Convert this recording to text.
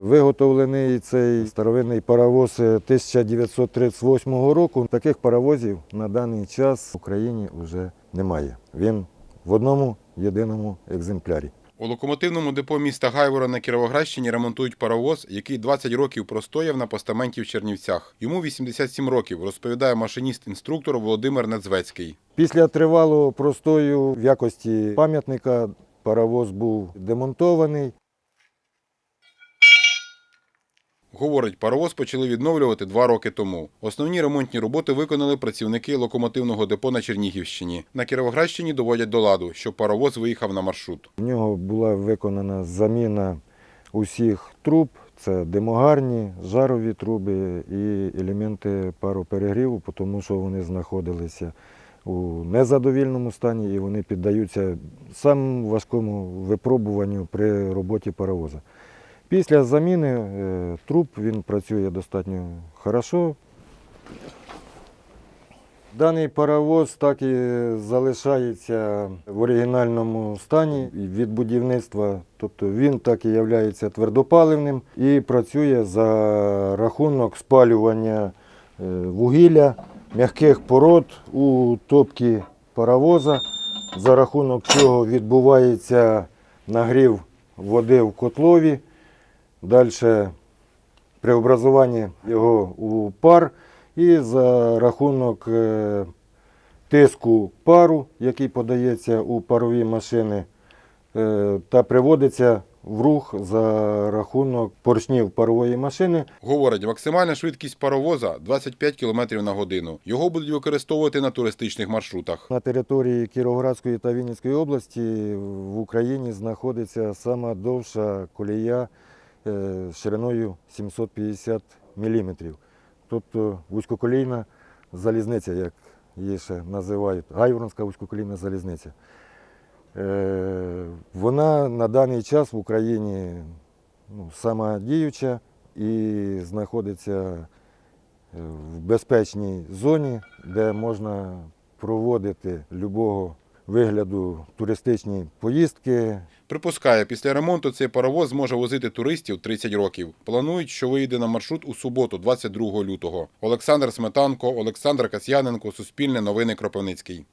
Виготовлений цей старовинний паровоз 1938 року. Таких паровозів на даний час в Україні вже немає. Він в одному єдиному екземплярі. У локомотивному депо міста Гайвора на Кіровоградщині ремонтують паровоз, який 20 років простояв на постаменті в Чернівцях. Йому 87 років, розповідає машиніст-інструктор Володимир Недзвецький. Після тривалого простою в якості пам'ятника паровоз був демонтований. Говорить, паровоз почали відновлювати два роки тому. Основні ремонтні роботи виконали працівники локомотивного депо на Чернігівщині. На Кіровоградщині доводять до ладу, щоб паровоз виїхав на маршрут. В нього була виконана заміна усіх труб. Це димогарні, жарові труби і елементи пароперегріву, тому що вони знаходилися у незадовільному стані і вони піддаються самому важкому випробуванню при роботі паровоза. Після заміни е, труб він працює достатньо хорошо. Даний паровоз так і залишається в оригінальному стані від будівництва, тобто він так і є твердопаливним і працює за рахунок спалювання е, вугілля, м'яких пород у топці паровоза. За рахунок чого відбувається нагрів води в котлові. Далі преобразування його у пар і за рахунок е, тиску пару, який подається у парові машини, е, та приводиться в рух за рахунок поршнів парової машини. Говорить, максимальна швидкість паровоза 25 км на годину. Його будуть використовувати на туристичних маршрутах. На території Кіровоградської та Вінницької області в Україні знаходиться сама довша колія шириною 750 мм. Тобто вузькоколійна залізниця, як її ще називають, Гайворонська вузькоколійна залізниця. Е, Вона на даний час в Україні ну, сама діюча і знаходиться е, в безпечній зоні, де можна проводити любого вигляду туристичні поїздки. Припускає, після ремонту цей паровоз зможе возити туристів 30 років. Планують, що вийде на маршрут у суботу, 22 лютого. Олександр Сметанко, Олександр Касьяненко, Суспільне новини Кропивницький.